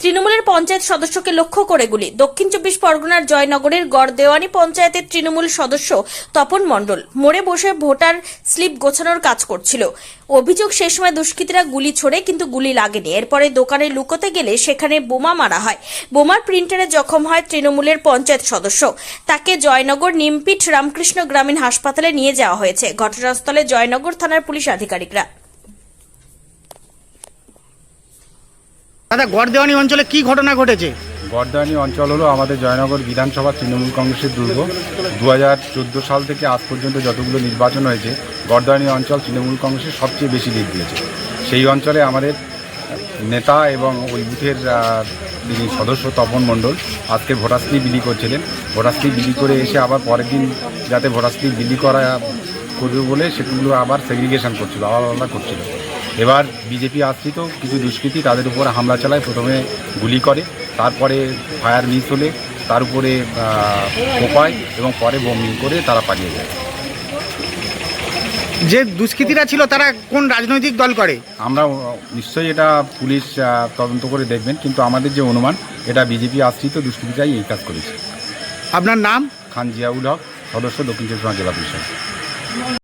তৃণমূলের পঞ্চায়েত সদস্যকে লক্ষ্য করে গুলি। দক্ষিণ চব্বিশ পরগনার জয়নগরের গড়দেওয়ানি পঞ্চায়েতের তৃণমূল সদস্য তপন মণ্ডল মোড়ে বসে ভোটার স্লিপ গোছানোর কাজ করছিল। অভিযোগ সে সময় দুষ্কৃতীরা গুলি ছোড়ে, কিন্তু গুলি লাগেনি। এরপরে দোকানে লুকোতে গেলে সেখানে বোমা মারা হয়। বোমার প্রিন্টারে জখম হয় তৃণমূলের পঞ্চায়েত সদস্য। তাকে জয়নগর নিমপিঠ রামকৃষ্ণ গ্রামীণ হাসপাতালে নিয়ে যাওয়া হয়েছে। ঘটনাস্থলে জয়নগর থানার পুলিশ আধিকারিকরা। দাদা, গড়দেওয়ানি অঞ্চলে কি ঘটনা ঘটেছে? বর্দানি অঞ্চল হলো আমাদের জয়নগর বিধানসভা তৃণমূল কংগ্রেসের দুর্গ। দু হাজার চোদ্দ সাল থেকে আজ পর্যন্ত যতগুলো নির্বাচন হয়েছে গর্দানি অঞ্চল তৃণমূল কংগ্রেসের সবচেয়ে বেশি লিড দিয়েছে। সেই অঞ্চলে আমাদের নেতা এবং ওই বুথের যিনি সদস্য তপন মণ্ডল আজকে ভোটাশ্রী বিলি করছিলেন। ভোটাশ্রী বিলি করে এসে আবার পরের দিন যাতে ভোটাশ্রী বিলি করা করবে বলে সেগুলো আবার সেগ্রিগেশন করছিল, আলাদা আলাদা করছিল। এবার বিজেপি আশ্রিত কিছু দুষ্কৃতী তাদের উপর হামলা চালায় প্রথমে গুলি করে তারপরে ফায়ার মিস হলে তার উপরে কোপায় এবং পরে বোমিং করে তারা পালিয়ে যায়। যে দুষ্কৃতীরা ছিল তারা কোন রাজনৈতিক দল করে? আমরা নিশ্চয়ই এটা পুলিশ তদন্ত করে দেখবেন কিন্তু আমাদের যে অনুমান এটা বিজেপি আশ্রিত দুষ্কৃতীরাই এই কাজ করেছে। আপনার নাম? খান জিয়াউল হক সদস্য দক্ষিণ চব্বিশ জেলা পরিষদ।